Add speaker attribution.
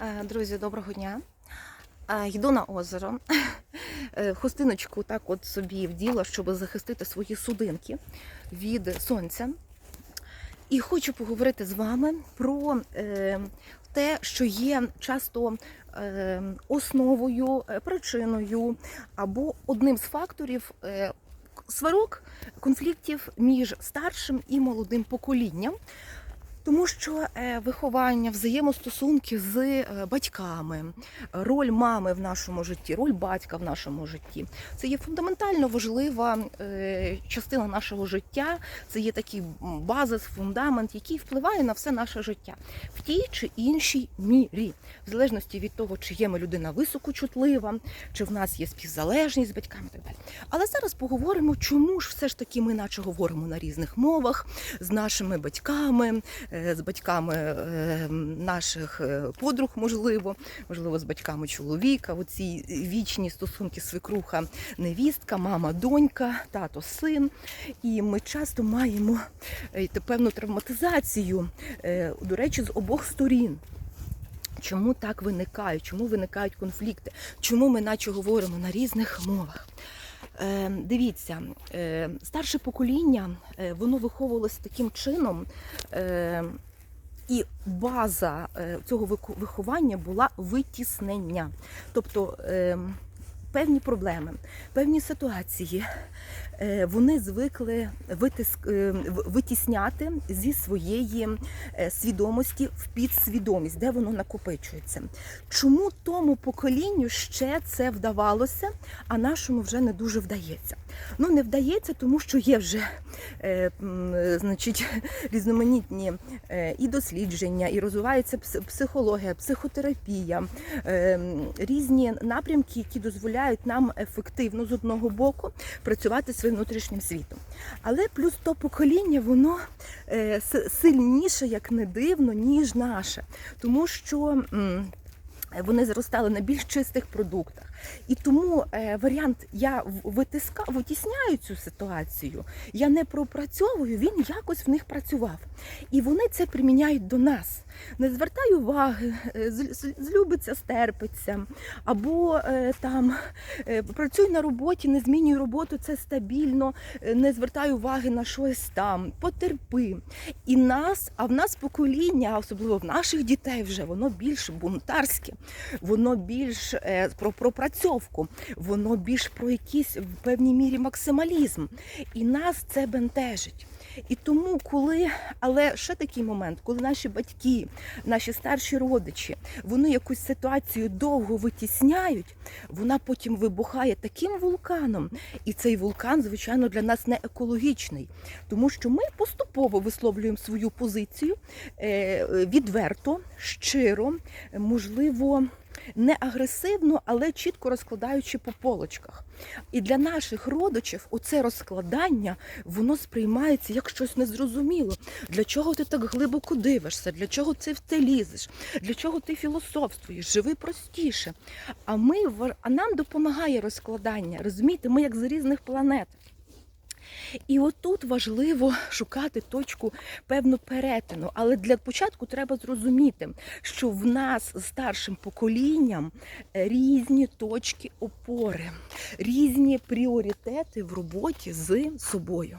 Speaker 1: Е, Друзі, доброго дня. Е, Йду на озеро. Е, Хустиночку так от собі вділа, щоб захистити свої судинки від сонця. І хочу поговорити з вами про те, що є часто основою, причиною або одним з факторів сварок, конфліктів між старшим і молодим поколінням. Тому що е, виховання, взаємостосунки з е, батьками, роль мами в нашому житті, роль батька в нашому житті це є фундаментально важлива е, частина нашого життя. Це є такий базис, фундамент, який впливає на все наше життя в тій чи іншій мірі, в залежності від того, чи є ми людина високочутлива, чи в нас є співзалежність з батьками так далі. Але зараз поговоримо, чому ж все ж таки ми наче говоримо на різних мовах з нашими батьками, з батьками е, наших е, подруг, можливо, можливо, з батьками чоловіка. Оці вічні стосунки свекруха, невістка, мама, донька, тато, син. І ми часто маємо е, певну травматизацію, е, до речі, з обох сторін. Чому так виникають? Чому виникають конфлікти? Чому ми наче говоримо на різних мовах? Е, дивіться, е, старше покоління е, воно виховувалося таким чином, е, і база цього вихо- виховання була витіснення. Тобто е, певні проблеми, певні ситуації е, вони звикли витиск, е, витісняти зі своєї е, свідомості в підсвідомість, де воно накопичується. Чому тому поколінню ще це вдавалося, а нашому вже не дуже вдається? Ну не вдається, тому що є вже е, значить, різноманітні і дослідження, і розвивається психологія, психотерапія, е, різні напрямки, які дозволяють нам ефективно з одного боку працювати своїм внутрішнім світом. Але плюс то покоління, воно е, сильніше, як не дивно, ніж наше, тому що. вони зростали на більш чистих продуктах. І тому е, варіант я витиска, витісняю цю ситуацію, я не пропрацьовую, він якось в них працював. І вони це приміняють до нас. Не звертай уваги, е, злюбиться, стерпиться, або е, там працюй на роботі, не змінюй роботу, це стабільно, не звертай уваги на щось там, потерпи. І нас, а в нас покоління, особливо в наших дітей, вже воно більш бунтарське, воно більш е, про воно більш про якийсь в певній мірі максималізм. І нас це бентежить. І тому, коли, але ще такий момент, коли наші батьки, наші старші родичі, вони якусь ситуацію довго витісняють, вона потім вибухає таким вулканом. І цей вулкан, звичайно, для нас не екологічний, тому що ми поступово висловлюємо свою позицію е, відверто, щиро, можливо, не агресивно, але чітко розкладаючи по полочках. І для наших родичів оце розкладання воно сприймається як щось незрозуміло. Для чого ти так глибоко дивишся? Для чого ти в те лізеш? Для чого ти філософствуєш? Живи простіше. А ми а нам допомагає розкладання. Розумієте, ми як з різних планет. І отут важливо шукати точку певну перетину. Але для початку треба зрозуміти, що в нас з старшим поколінням е, різні точки опори, різні пріоритети в роботі з собою.